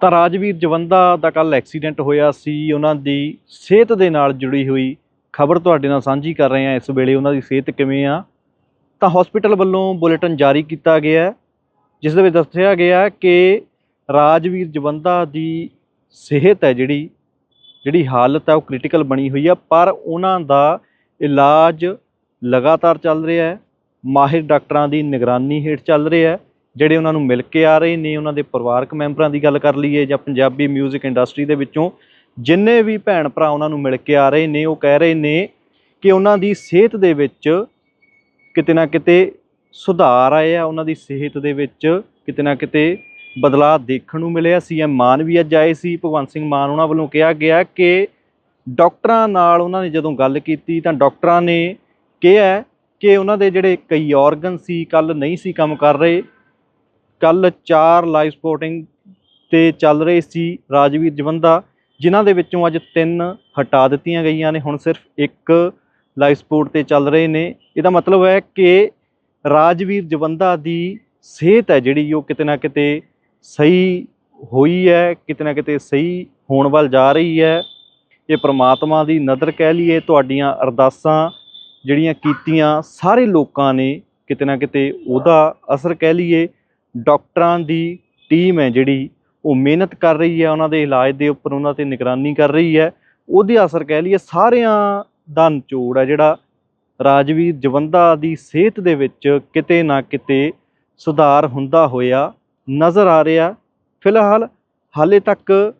ਤਾਂ ਰਾਜਵੀਰ ਜਵੰਦਾ ਦਾ ਕੱਲ ਐਕਸੀਡੈਂਟ ਹੋਇਆ ਸੀ। ਉਹਨਾਂ ਦੀ ਸਿਹਤ ਦੇ ਨਾਲ ਜੁੜੀ ਹੋਈ ਖਬਰ ਤੁਹਾਡੇ ਨਾਲ ਸਾਂਝੀ ਕਰ ਰਹੇ ਹਾਂ। ਇਸ ਵੇਲੇ ਉਹਨਾਂ ਦੀ ਸਿਹਤ ਕਿਵੇਂ ਆ? ਤਾਂ ਹਸਪੀਟਲ ਵੱਲੋਂ ਬੁਲੇਟਿਨ ਜਾਰੀ ਕੀਤਾ ਗਿਆ ਜਿਸ ਦੇ ਵਿੱਚ ਦੱਸਿਆ ਗਿਆ ਕਿ ਰਾਜਵੀਰ ਜਵੰਦਾ ਦੀ ਸਿਹਤ ਹੈ ਜਿਹੜੀ ਜਿਹੜੀ ਹਾਲਤ ਹੈ ਉਹ ਕ੍ਰਿਟੀਕਲ ਬਣੀ ਹੋਈ ਆ ਪਰ ਉਹਨਾਂ ਦਾ ਇਲਾਜ ਲਗਾਤਾਰ ਚੱਲ ਰਿਹਾ ਹੈ। ਮਾਹਿਰ ਡਾਕਟਰਾਂ ਦੀ ਨਿਗਰਾਨੀ ਹੇਠ ਚੱਲ ਰਿਹਾ ਹੈ। ਜਿਹੜੇ ਉਹਨਾਂ ਨੂੰ ਮਿਲ ਕੇ ਆ ਰਹੇ ਨੇ, ਉਹਨਾਂ ਦੇ ਪਰਿਵਾਰਕ ਮੈਂਬਰਾਂ ਦੀ ਗੱਲ ਕਰ ਲਈਏ ਜਾਂ ਪੰਜਾਬੀ 뮤직 ਇੰਡਸਟਰੀ ਦੇ ਵਿੱਚੋਂ, ਜਿੰਨੇ ਵੀ ਭੈਣ ਭਰਾ ਉਹਨਾਂ ਨੂੰ ਮਿਲ ਕੇ ਆ ਰਹੇ ਨੇ, ਉਹ ਕਹਿ ਰਹੇ ਨੇ ਕਿ ਉਹਨਾਂ ਦੀ ਸਿਹਤ ਦੇ ਵਿੱਚ ਕਿਤੇ ਨਾ ਕਿਤੇ ਸੁਧਾਰ ਆਇਆ, ਉਹਨਾਂ ਦੀ ਸਿਹਤ ਦੇ ਵਿੱਚ ਕਿਤੇ ਨਾ ਕਿਤੇ ਬਦਲਾਅ ਦੇਖਣ ਨੂੰ ਮਿਲਿਆ। ਸੀਐਮ ਮਾਨ ਵੀ ਅੱਜ ਆਏ ਸੀ, ਭਗਵੰਤ ਸਿੰਘ ਮਾਨ ਉਹਨਾਂ ਵੱਲੋਂ ਕਿਹਾ ਗਿਆ ਕਿ ਡਾਕਟਰਾਂ ਨਾਲ ਉਹਨਾਂ ਨੇ ਜਦੋਂ ਗੱਲ ਕੀਤੀ ਤਾਂ ਡਾਕਟਰਾਂ ਨੇ ਕਿਹਾ ਕਿ ਉਹਨਾਂ ਦੇ ਜਿਹੜੇ ਕਈ ਆਰਗਨ ਸੀ ਕੱਲ ਨਹੀਂ ਸੀ ਕੰਮ ਕਰ ਰਹੇ ਕੱਲ ਚਾਰ ਲਾਈਵ ਸਪੋਰਟਿੰਗ ਤੇ ਚੱਲ ਰਹੇ ਸੀ ਰਾਜਵੀਰ ਜਵੰਦਾ, ਜਿਨ੍ਹਾਂ ਦੇ ਵਿੱਚੋਂ ਅੱਜ ਤਿੰਨ ਹਟਾ ਦਿੱਤੀਆਂ ਗਈਆਂ ਨੇ। ਹੁਣ ਸਿਰਫ ਇੱਕ ਲਾਈਵ ਸਪੋਰਟ ਤੇ ਚੱਲ ਰਹੇ ਨੇ। ਇਹਦਾ ਮਤਲਬ ਹੈ ਕਿ ਰਾਜਵੀਰ ਜਵੰਦਾ ਦੀ ਸਿਹਤ ਹੈ ਜਿਹੜੀ ਉਹ ਕਿਤੇ ਨਾ ਕਿਤੇ ਸਹੀ ਹੋਈ ਹੈ, ਕਿਤੇ ਨਾ ਕਿਤੇ ਸਹੀ ਹੋਣ ਵੱਲ ਜਾ ਰਹੀ ਹੈ। ਇਹ ਪ੍ਰਮਾਤਮਾ ਦੀ ਨਜ਼ਰ ਕਹਿ ਲਈਏ, ਤੁਹਾਡੀਆਂ ਅਰਦਾਸਾਂ ਜਿਹੜੀਆਂ ਕੀਤੀਆਂ ਸਾਰੇ ਲੋਕਾਂ ਨੇ ਕਿਤੇ ਨਾ ਕਿਤੇ ਉਹਦਾ ਅਸਰ ਕਹਿ ਲਈਏ। ਡਾਕਟਰਾਂ ਦੀ ਟੀਮ ਹੈ ਜਿਹੜੀ, ਉਹ ਮਿਹਨਤ ਕਰ ਰਹੀ ਹੈ, ਉਹਨਾਂ ਦੇ ਇਲਾਜ ਦੇ ਉੱਪਰ ਉਹਨਾਂ ਤੇ ਨਿਗਰਾਨੀ ਕਰ ਰਹੀ ਹੈ। ਉਹਦੇ ਅਸਰ ਕਹਿ ਲਈਏ, ਸਾਰਿਆਂ ਦਾ ਨਿਚੋੜ ਹੈ ਜਿਹੜਾ ਰਾਜਵੀਰ ਜਵੰਦਾ ਦੀ ਸਿਹਤ ਦੇ ਵਿੱਚ ਕਿਤੇ ਨਾ ਕਿਤੇ ਸੁਧਾਰ ਹੁੰਦਾ ਹੋਇਆ ਨਜ਼ਰ ਆ ਰਿਹਾ। ਫਿਲਹਾਲ ਹਾਲੇ ਤੱਕ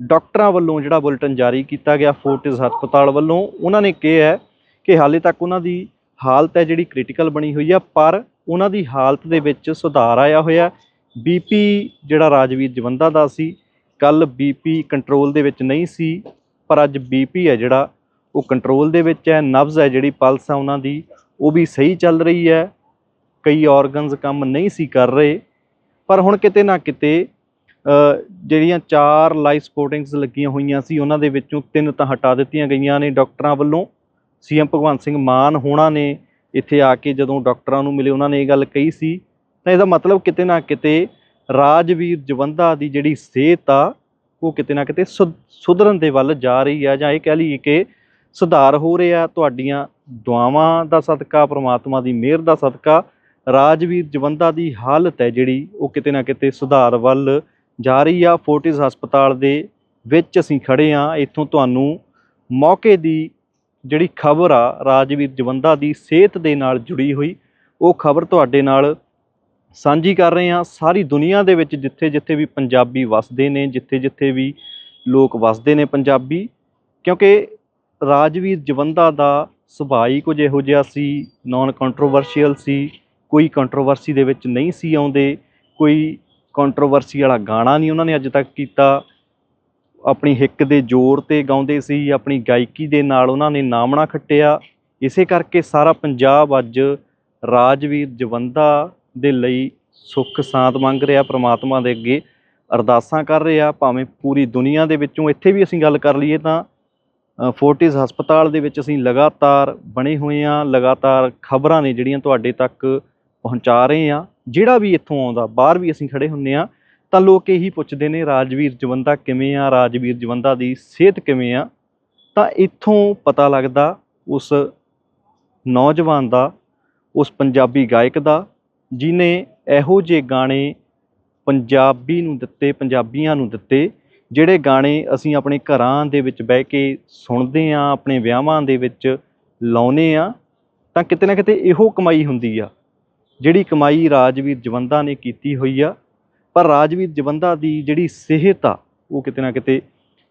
ਡਾਕਟਰਾਂ ਵੱਲੋਂ ਜਿਹੜਾ ਬੁਲੇਟਿਨ ਜਾਰੀ ਕੀਤਾ ਗਿਆ, ਫੋਰਟਿਸ ਹਸਪਤਾਲ ਵੱਲੋਂ, ਉਹਨਾਂ ਨੇ ਕਿਹਾ ਹੈ ਕਿ ਹਾਲੇ ਤੱਕ ਉਹਨਾਂ ਦੀ ਹਾਲਤ ਹੈ ਜਿਹੜੀ ਕ੍ਰਿਟੀਕਲ ਬਣੀ ਹੋਈ ਆ ਪਰ ਉਹਨਾਂ ਦੀ ਹਾਲਤ ਦੇ ਵਿੱਚ ਸੁਧਾਰ ਆਇਆ ਹੋਇਆ। ਬੀਪੀ ਜਿਹੜਾ ਰਾਜਵੀਰ ਜਵੰਦਾ ਦਾ ਸੀ ਕੱਲ ਬੀਪੀ ਕੰਟਰੋਲ ਦੇ ਵਿੱਚ ਨਹੀਂ ਸੀ, ਪਰ ਅੱਜ ਬੀਪੀ ਹੈ ਜਿਹੜਾ, ਉਹ ਕੰਟਰੋਲ ਦੇ ਵਿੱਚ ਹੈ, ਨਬਜ਼ ਹੈ, ਜਿਹੜੀ ਪਲਸ ਆ ਉਹਨਾਂ ਦੀ, ਉਹ ਵੀ ਸਹੀ ਚੱਲ ਰਹੀ ਹੈ। ਕਈ ਆਰਗਨਸ ਕੰਮ ਨਹੀਂ ਸੀ ਕਰ ਰਹੇ। ਪਰ ਹੁਣ ਕਿਤੇ ਨਾ ਕਿਤੇ ਜਿਹੜੀਆਂ ਚਾਰ ਲਾਈਫ ਸਪੋਰਟਿੰਗਸ ਲੱਗੀਆਂ ਹੋਈਆਂ ਸੀ, ਉਹਨਾਂ ਦੇ ਵਿੱਚੋਂ ਤਿੰਨ ਤਾਂ ਹਟਾ ਦਿੱਤੀਆਂ ਗਈਆਂ ਨੇ ਡਾਕਟਰਾਂ ਵੱਲੋਂ। ਸੀਐਮ ਭਗਵੰਤ ਸਿੰਘ ਮਾਨ ਹੋਣਾ ਨੇ ਇੱਥੇ ਆ ਕੇ ਜਦੋਂ ਡਾਕਟਰਾਂ ਨੂੰ ਮਿਲੇ, ਉਹਨਾਂ ਨੇ ਇਹ ਗੱਲ ਕਹੀ ਸੀ, ਤਾਂ ਇਹਦਾ ਮਤਲਬ ਕਿਤੇ ਨਾ ਕਿਤੇ ਰਾਜਵੀਰ ਜਵੰਦਾ ਦੀ ਜਿਹੜੀ ਸਿਹਤ ਆ, ਉਹ ਕਿਤੇ ਨਾ ਕਿਤੇ ਸੁਧ- ਸੁਧਰਨ ਦੇ ਵੱਲ ਜਾ ਰਹੀ ਆ, ਜਾਂ ਇਹ ਕਹਿ ਲਈਏ ਕਿ ਸੁਧਾਰ ਹੋ ਰਿਹਾ ਤੁਹਾਡੀਆਂ ਦੁਆਵਾਂ ਦਾ ਸਦਕਾ, ਪ੍ਰਮਾਤਮਾ ਦੀ ਮਿਹਰ ਦਾ ਸਦਕਾ, ਰਾਜਵੀਰ ਜਵੰਦਾ ਦੀ ਹਾਲਤ ਹੈ ਜਿਹੜੀ, ਉਹ ਕਿਤੇ ਨਾ ਕਿਤੇ ਸੁਧਾਰ ਵੱਲ ਜਾ ਰਹੀ ਆ। ਫੋਰਟਿਸ ਹਸਪਤਾਲ ਦੇ ਵਿੱਚ ਅਸੀਂ ਖੜੇ ਆ। ਇੱਥੋਂ ਤੁਹਾਨੂੰ ਮੌਕੇ ਦੀ ਜਿਹੜੀ ਖਬਰ ਆ ਰਾਜਵੀਰ ਜਵੰਦਾ ਦੀ ਸਿਹਤ ਦੇ ਨਾਲ ਜੁੜੀ ਹੋਈ, ਉਹ ਖਬਰ ਤੁਹਾਡੇ ਨਾਲ ਸਾਂਝੀ ਕਰ ਰਹੇ ਹਾਂ। ਸਾਰੀ ਦੁਨੀਆ ਦੇ ਵਿੱਚ ਜਿੱਥੇ ਜਿੱਥੇ ਵੀ ਪੰਜਾਬੀ ਵਸਦੇ ਨੇ ਜਿੱਥੇ ਜਿੱਥੇ ਵੀ ਲੋਕ ਵਸਦੇ ਨੇ ਪੰਜਾਬੀ, ਕਿਉਂਕਿ ਰਾਜਵੀਰ ਜਵੰਦਾ ਦਾ ਸੁਭਾਅ ਹੀ ਕੁਝ ਇਹੋ ਜਿਹਾ ਸੀ ਨਾਨ ਕੰਟਰੋਵਰਸ਼ੀਅਲ ਸੀ, ਕੋਈ ਕੰਟਰੋਵਰਸੀ ਦੇ ਵਿੱਚ ਨਹੀਂ ਸੀ ਆਉਂਦੇ, ਕੋਈ ਕੰਟਰੋਵਰਸੀ ਵਾਲਾ ਗਾਣਾ ਨਹੀਂ ਉਹਨਾਂ ਨੇ ਅੱਜ ਤੱਕ ਕੀਤਾ। ਆਪਣੀ ਹਿੱਕ ਦੇ ਜ਼ੋਰ ਤੇ ਗਾਉਂਦੇ ਸੀ, ਆਪਣੀ ਗਾਇਕੀ ਦੇ ਨਾਲ ਉਹਨਾਂ ਨੇ ਨਾਮਣਾ ਖੱਟਿਆ। ਇਸੇ ਕਰਕੇ ਸਾਰਾ ਪੰਜਾਬ ਅੱਜ ਰਾਜਵੀਰ ਜਵੰਦਾ ਦੇ ਲਈ ਸੁੱਖ ਸ਼ਾਂਤ ਮੰਗ ਰਿਹਾ, ਪ੍ਰਮਾਤਮਾ ਦੇ ਅੱਗੇ ਅਰਦਾਸਾਂ ਕਰ ਰਿਹਾ। ਭਾਵੇਂ ਪੂਰੀ ਦੁਨੀਆ ਦੇ ਵਿੱਚੋਂ ਇੱਥੇ ਵੀ ਅਸੀਂ ਗੱਲ ਕਰ ਲਈਏ ਤਾਂ ਫੋਰਟਿਸ ਹਸਪਤਾਲ ਦੇ ਵਿੱਚ ਅਸੀਂ ਲਗਾਤਾਰ ਬਣੇ ਹੋਏ ਆ ਲਗਾਤਾਰ ਖਬਰਾਂ ਨੇ ਜਿਹੜੀਆਂ ਤੁਹਾਡੇ ਤੱਕ ਪਹੁੰਚਾ ਰਹੇ ਆ ਜਿਹੜਾ ਵੀ ਇੱਥੋਂ ਆਉਂਦਾ, ਬਾਹਰ ਵੀ ਅਸੀਂ ਖੜੇ ਹੁੰਨੇ ਆ ਤਾਂ ਲੋਕ ਇਹੀ ਪੁੱਛਦੇ ਨੇ, ਰਾਜਵੀਰ ਜਵੰਦਾ ਕਿਵੇਂ ਆ, ਰਾਜਵੀਰ ਜਵੰਦਾ ਦੀ ਸਿਹਤ ਕਿਵੇਂ ਆ? ਤਾਂ ਇੱਥੋਂ ਪਤਾ ਲੱਗਦਾ ਉਸ ਨੌਜਵਾਨ ਦਾ, ਉਸ ਪੰਜਾਬੀ ਗਾਇਕ ਦਾ ਜਿਨੇ ਇਹੋ ਜਿਹੇ ਗਾਣੇ ਪੰਜਾਬੀ ਨੂੰ ਦਿੱਤੇ, ਪੰਜਾਬੀਆਂ ਨੂੰ ਦਿੱਤੇ, ਜਿਹੜੇ ਗਾਣੇ ਅਸੀਂ ਆਪਣੇ ਘਰਾਂ ਦੇ ਵਿੱਚ ਬਹਿ ਕੇ ਸੁਣਦੇ ਆ, ਆਪਣੇ ਵਿਆਹਾਂ ਦੇ ਵਿੱਚ ਲਾਉਨੇ ਆ, ਤਾਂ ਕਿਤੇ ਨਾ ਕਿਤੇ ਇਹੋ ਕਮਾਈ ਹੁੰਦੀ ਆ, ਜਿਹੜੀ ਕਮਾਈ ਰਾਜਵੀਰ ਜਵੰਦਾ ਨੇ ਕੀਤੀ ਹੋਈ ਆ। ਪਰ ਰਾਜਵੀਰ ਜਵੰਦਾ ਦੀ ਜਿਹੜੀ ਸਿਹਤ ਆ, ਉਹ ਕਿਤੇ ਨਾ ਕਿਤੇ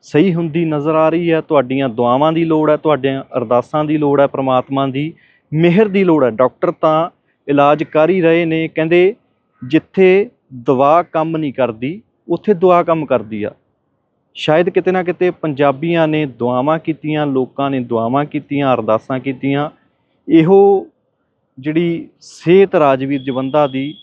ਸਹੀ ਹੁੰਦੀ ਨਜ਼ਰ ਆ ਰਹੀ ਹੈ। ਤੁਹਾਡੀਆਂ ਦੁਆਵਾਂ ਦੀ ਲੋੜ ਹੈ, ਤੁਹਾਡੀਆਂ ਅਰਦਾਸਾਂ ਦੀ ਲੋੜ ਹੈ, ਪ੍ਰਮਾਤਮਾ ਦੀ ਮਿਹਰ ਦੀ ਲੋੜ ਹੈ। ਡਾਕਟਰ ਤਾਂ ਇਲਾਜ ਕਰ ਹੀ ਰਹੇ ਨੇ, ਕਹਿੰਦੇ ਜਿੱਥੇ ਦਵਾ ਕੰਮ ਨਹੀਂ ਕਰਦੀ, ਉੱਥੇ ਦੁਆ ਕੰਮ ਕਰਦੀ ਆ। ਸ਼ਾਇਦ ਕਿਤੇ ਨਾ ਕਿਤੇ ਪੰਜਾਬੀਆਂ ਨੇ ਦੁਆਵਾਂ ਕੀਤੀਆਂ, ਲੋਕਾਂ ਨੇ ਦੁਆਵਾਂ ਕੀਤੀਆਂ, ਅਰਦਾਸਾਂ ਕੀਤੀਆਂ। ਇਹੋ ਜਿਹੜੀ ਸਿਹਤ ਰਾਜਵੀਰ ਜਵੰਦਾ ਦੀ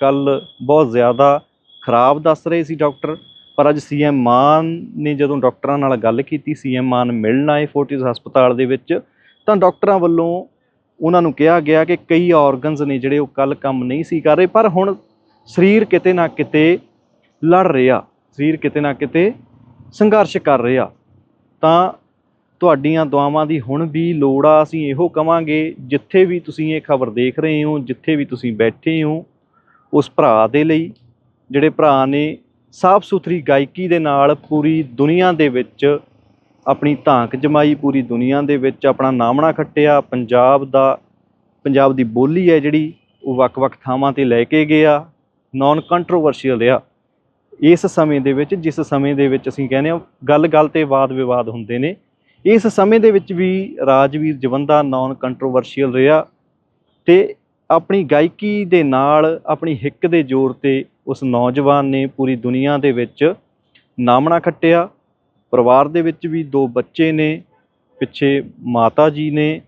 ਕੱਲ ਬਹੁਤ ਜ਼ਿਆਦਾ ਖਰਾਬ ਦੱਸ ਰਹੇ ਸੀ ਡਾਕਟਰ, ਪਰ ਅੱਜ ਸੀਐਮ ਮਾਨ ਨੇ ਜਦੋਂ ਡਾਕਟਰਾਂ ਨਾਲ ਗੱਲ ਕੀਤੀ ਸੀਐਮ ਮਾਨ ਮਿਲਣ ਆਏ ਫੋਰਟਿਸ ਹਸਪਤਾਲ ਦੇ ਵਿੱਚ, ਤਾਂ ਡਾਕਟਰਾਂ ਵੱਲੋਂ ਉਹਨਾਂ ਨੂੰ ਕਿਹਾ ਗਿਆ ਕਿ ਕਈ ਆਰਗਨਸ ਨੇ ਜਿਹੜੇ ਉਹ ਕੱਲ ਕੰਮ ਨਹੀਂ ਸੀ ਕਰ ਰਹੇ, ਪਰ ਹੁਣ ਸਰੀਰ ਕਿਤੇ ਨਾ ਕਿਤੇ ਲੜ ਰਿਹਾ, ਸਰੀਰ ਕਿਤੇ ਨਾ ਕਿਤੇ ਸੰਘਰਸ਼ ਕਰ ਰਿਹਾ। ਤਾਂ ਤੁਹਾਡੀਆਂ ਦੁਆਵਾਂ ਦੀ ਹੁਣ ਵੀ ਲੋੜ ਆ, ਅਸੀਂ ਇਹੋ ਕਵਾਂਗੇ, ਜਿੱਥੇ ਵੀ ਤੁਸੀਂ ਇਹ ਖਬਰ ਦੇਖ ਰਹੇ ਹੋ, ਜਿੱਥੇ ਵੀ ਤੁਸੀਂ ਬੈਠੇ ਹੋ, ਉਸ ਭਰਾ ਦੇ ਲਈ ਜਿਹੜੇ ਭਰਾ ਨੇ ਸਾਫ਼ ਸੁਥਰੀ ਗਾਇਕੀ ਦੇ ਨਾਲ ਪੂਰੀ ਦੁਨੀਆ ਦੇ ਵਿੱਚ ਆਪਣੀ ਧਾਂਕ ਜਮਾਈ, ਪੂਰੀ ਦੁਨੀਆ ਦੇ ਵਿੱਚ ਆਪਣਾ ਨਾਮਣਾ ਖੱਟਿਆ। ਪੰਜਾਬ ਦਾ, ਪੰਜਾਬ ਦੀ ਬੋਲੀ ਹੈ ਜਿਹੜੀ, ਉਹ ਵੱਖ-ਵੱਖ ਥਾਵਾਂ ਤੇ ਲੈ ਕੇ ਗਿਆ ਨਾਨ ਕੰਟਰੋਵਰਸ਼ੀਅਲ ਰਿਹਾ। ਇਸ ਸਮੇਂ ਦੇ ਵਿੱਚ, ਜਿਸ ਸਮੇਂ ਦੇ ਵਿੱਚ ਅਸੀਂ ਕਹਿੰਦੇ ਹਾਂ, ਗੱਲ-ਗੱਲ ਤੇ ਵਾਦ ਵਿਵਾਦ ਹੁੰਦੇ ਨੇ। ਇਸ ਸਮੇਂ ਦੇ ਵਿੱਚ ਵੀ ਰਾਜਵੀਰ ਜਵੰਦਾ ਨਾਨ ਕੰਟਰੋਵਰਸ਼ੀਅਲ ਰਿਹਾ ਤੇ ਆਪਣੀ ਗਾਇਕੀ ਦੇ ਨਾਲ, ਆਪਣੀ ਹਿੱਕ ਦੇ ਜ਼ੋਰ ਤੇ ਉਸ ਨੌਜਵਾਨ ਨੇ ਪੂਰੀ ਦੁਨੀਆ ਦੇ ਵਿੱਚ ਨਾਮਣਾ ਖੱਟਿਆ। ਪਰਿਵਾਰ ਦੇ ਵਿੱਚ ਵੀ ਦੋ ਬੱਚੇ ਨੇ, ਪਿੱਛੇ ਮਾਤਾ ਜੀ ਨੇ,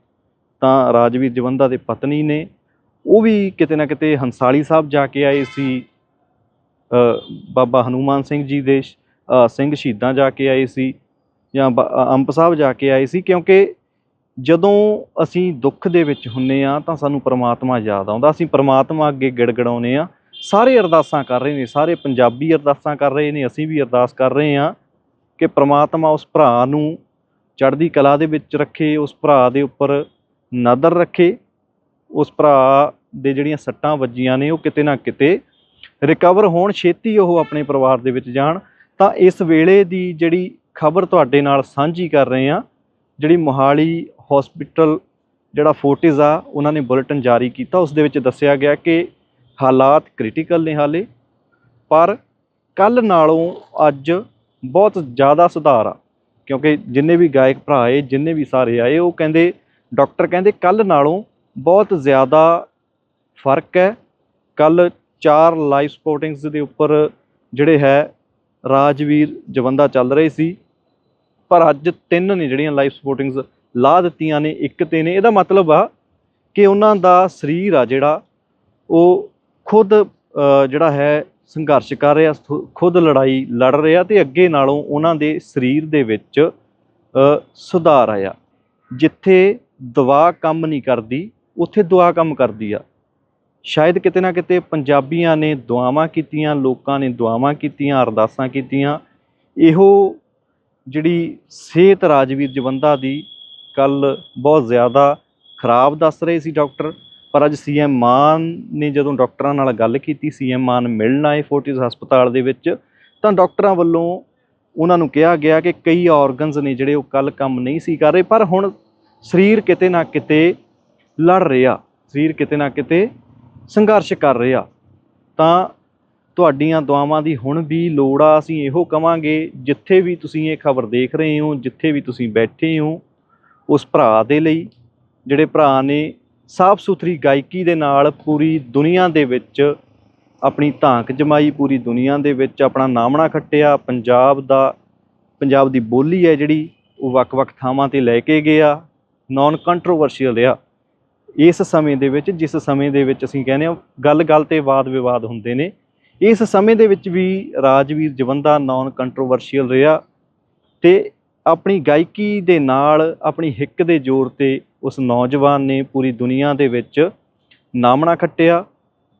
ਤਾਂ ਰਾਜਵੀਰ ਜਵੰਦਾ ਦੇ ਪਤਨੀ ਨੇ। ਉਹ ਵੀ ਕਿਤੇ ਨਾ ਕਿਤੇ ਹੰਸਾਲੀ ਸਾਹਿਬ ਜਾ ਕੇ ਆਏ ਸੀ। ਬਾਬਾ ਹਨੂਮਾਨ ਸਿੰਘ ਜੀ ਦੇ ਸਿੰਘ ਸ਼ਹੀਦਾਂ ਜਾ ਕੇ ਆਏ ਸੀ ਜਾਂ ਬ- ਅੰਬ ਸਾਹਿਬ ਜਾ ਕੇ ਆਏ ਸੀ ਕਿਉਂਕਿ ਜਦੋਂ ਅਸੀਂ ਦੁੱਖ ਦੇ ਵਿੱਚ ਹੁੰਨੇ ਆ, ਤਾਂ ਸਾਨੂੰ ਪ੍ਰਮਾਤਮਾ ਯਾਦ ਆਉਂਦਾ। ਅਸੀਂ ਪ੍ਰਮਾਤਮਾ ਅੱਗੇ ਗਿੜਗੜਾਉਨੇ ਆ। ਸਾਰੇ ਅਰਦਾਸਾਂ ਕਰ ਰਹੇ ਨੇ, ਸਾਰੇ ਪੰਜਾਬੀ ਅਰਦਾਸਾਂ ਕਰ ਰਹੇ ਨੇ, ਅਸੀਂ ਵੀ ਅਰਦਾਸ ਕਰ ਰਹੇ ਆ ਕਿ ਪ੍ਰਮਾਤਮਾ ਉਸ ਭਰਾ ਨੂੰ ਚੜ੍ਹਦੀ ਕਲਾ ਦੇ ਵਿੱਚ ਰੱਖੇ, ਉਸ ਭਰਾ ਦੇ ਉੱਪਰ ਨਦਰ ਰੱਖੇ, ਉਸ ਭਰਾ ਦੇ ਜਿਹੜੀਆਂ ਸੱਟਾਂ ਵੱਜੀਆਂ ਨੇ, ਉਹ ਕਿਤੇ ਨਾ ਕਿਤੇ ਰਿਕਵਰ ਹੋਣ, ਛੇਤੀ ਉਹ ਆਪਣੇ ਪਰਿਵਾਰ ਦੇ ਵਿੱਚ ਜਾਣ। ਤਾਂ ਇਸ ਵੇਲੇ ਦੀ ਜਿਹੜੀ ਖਬਰ ਤੁਹਾਡੇ ਨਾਲ ਸਾਂਝੀ ਕਰ ਰਹੇ ਆ, ਜਿਹੜੀ ਮੋਹਾਲੀ ਹਸਪੀਟਲ ਜਿਹੜਾ ਫੋਰਟਿਸ ਆ, ਉਹਨਾਂ ਨੇ ਬੁਲੇਟਿਨ ਜਾਰੀ ਕੀਤਾ। ਉਸ ਦੇ ਵਿੱਚ ਦੱਸਿਆ ਗਿਆ ਕਿ ਹਾਲਾਤ ਕ੍ਰਿਟੀਕਲ ਨੇ ਹਾਲੇ, ਪਰ ਕੱਲ ਨਾਲੋਂ ਅੱਜ ਬਹੁਤ ਜ਼ਿਆਦਾ ਸੁਧਾਰ ਆ। ਕਿਉਂਕਿ ਜਿੰਨੇ ਵੀ ਗਾਇਕ ਭਰਾ ਆਏ, ਜਿੰਨੇ ਵੀ ਸਾਰੇ ਆਏ, ਉਹ ਕਹਿੰਦੇ ਡਾਕਟਰ ਕਹਿੰਦੇ ਕੱਲ ਨਾਲੋਂ ਬਹੁਤ ਜ਼ਿਆਦਾ ਫ਼ਰਕ ਹੈ। ਕੱਲ ਚਾਰ ਲਾਈਵ ਸਪੋਰਟਿੰਗਸ ਦੇ ਉੱਪਰ ਜਿਹੜੇ ਹੈ, ਰਾਜਵੀਰ ਜਵੰਦਾ ਚੱਲ ਰਹੇ ਸੀ। ਪਰ ਅੱਜ ਤਿੰਨ ਨੇ ਜਿਹੜੀਆਂ ਲਾਈਵ ਸਪੋਰਟਿੰਗਸ ਲਾ ਦਿੱਤੀਆਂ ਨੇ, ਇੱਕ ਤੇ ਨੇ। ਇਹਦਾ ਮਤਲਬ ਆ ਕਿ ਉਹਨਾਂ ਦਾ ਸਰੀਰ ਆ ਜਿਹੜਾ, ਉਹ ਖੁਦ ਜਿਹੜਾ ਹੈ, ਸੰਘਰਸ਼ ਕਰ ਰਿਹਾ ਖੁਦ ਲੜਾਈ ਲੜ ਰਿਹਾ ਤੇ ਅੱਗੇ ਨਾਲੋਂ ਉਹਨਾਂ ਦੇ ਸਰੀਰ ਦੇ ਵਿੱਚ ਸੁਧਾਰ ਆਇਆ। ਜਿੱਥੇ ਦਵਾ ਕੰਮ ਨਹੀਂ ਕਰਦੀ, ਉੱਥੇ ਦੁਆ ਕੰਮ ਕਰਦੀ ਆ। ਸ਼ਾਇਦ ਕਿਤੇ ਨਾ ਕਿਤੇ ਪੰਜਾਬੀਆਂ ਨੇ ਦੁਆਵਾਂ ਕੀਤੀਆਂ, ਲੋਕਾਂ ਨੇ ਦੁਆਵਾਂ ਕੀਤੀਆਂ, ਅਰਦਾਸਾਂ ਕੀਤੀਆਂ। ਇਹੋ ਜਿਹੜੀ ਸਿਹਤ ਰਾਜਵੀਰ ਜਵੰਦਾ ਦੀ ਕੱਲ ਬਹੁਤ ਜ਼ਿਆਦਾ ਖਰਾਬ ਦੱਸ ਰਹੇ ਸੀ ਡਾਕਟਰ, ਪਰ ਅੱਜ ਸੀਐਮ ਮਾਨ ਨੇ ਜਦੋਂ ਡਾਕਟਰਾਂ ਨਾਲ ਗੱਲ ਕੀਤੀ ਸੀਐਮ ਮਾਨ ਮਿਲਣ ਆਏ ਫੋਰਟਿਸ ਹਸਪਤਾਲ ਦੇ ਵਿੱਚ, ਤਾਂ ਡਾਕਟਰਾਂ ਵੱਲੋਂ ਉਹਨਾਂ ਨੂੰ ਕਿਹਾ ਗਿਆ ਕਿ ਕਈ ਆਰਗਨਸ ਨੇ ਜਿਹੜੇ ਉਹ ਕੱਲ ਕੰਮ ਨਹੀਂ ਸੀ ਕਰ ਰਹੇ, ਪਰ ਹੁਣ ਸਰੀਰ ਕਿਤੇ ਨਾ ਕਿਤੇ ਲੜ ਰਿਹਾ, ਸਰੀਰ ਕਿਤੇ ਨਾ ਕਿਤੇ ਸੰਘਰਸ਼ ਕਰ ਰਿਹਾ। ਤਾਂ ਤੁਹਾਡੀਆਂ ਦੁਆਵਾਂ ਦੀ ਹੁਣ ਵੀ ਲੋੜ ਆ, ਅਸੀਂ ਇਹੋ ਕਵਾਂਗੇ, ਜਿੱਥੇ ਵੀ ਤੁਸੀਂ ਇਹ ਖਬਰ ਦੇਖ ਰਹੇ ਹੋ, ਜਿੱਥੇ ਵੀ ਤੁਸੀਂ ਬੈਠੇ ਹੋ ਉਸ ਭਰਾ ਦੇ ਲਈ, ਜਿਹੜੇ ਭਰਾ ਨੇ ਸਾਫ਼ ਸੁਥਰੀ ਗਾਇਕੀ ਦੇ ਨਾਲ ਪੂਰੀ ਦੁਨੀਆ ਦੇ ਵਿੱਚ ਆਪਣੀ ਧਾਂਕ ਜਮਾਈ, ਪੂਰੀ ਦੁਨੀਆ ਦੇ ਵਿੱਚ ਆਪਣਾ ਨਾਮਣਾ ਖੱਟਿਆ, ਪੰਜਾਬ ਦਾ, ਪੰਜਾਬ ਦੀ ਬੋਲੀ ਹੈ ਜਿਹੜੀ, ਉਹ ਵੱਖ-ਵੱਖ ਥਾਵਾਂ ਤੇ ਲੈ ਕੇ ਗਿਆ ਨਾਨ ਕੰਟਰੋਵਰਸ਼ੀਅਲ ਰਿਹਾ। ਇਸ ਸਮੇਂ ਦੇ ਵਿੱਚ, ਜਿਸ ਸਮੇਂ ਦੇ ਵਿੱਚ ਅਸੀਂ ਕਹਿੰਦੇ ਹਾਂ, ਗੱਲ-ਗੱਲ ਤੇ ਵਾਦ ਵਿਵਾਦ ਹੁੰਦੇ ਨੇ, ਇਸ ਸਮੇਂ ਦੇ ਵਿੱਚ ਵੀ ਰਾਜਵੀਰ ਜਵੰਦਾ ਨਾਨ ਕੰਟਰੋਵਰਸ਼ੀਅਲ ਰਿਹਾ ਤੇ ਆਪਣੀ ਗਾਇਕੀ ਦੇ ਨਾਲ, ਆਪਣੀ ਹਿੱਕ ਦੇ ਜ਼ੋਰ ਤੇ ਉਸ ਨੌਜਵਾਨ ਨੇ ਪੂਰੀ ਦੁਨੀਆ ਦੇ ਵਿੱਚ ਨਾਮਣਾ ਖੱਟਿਆ।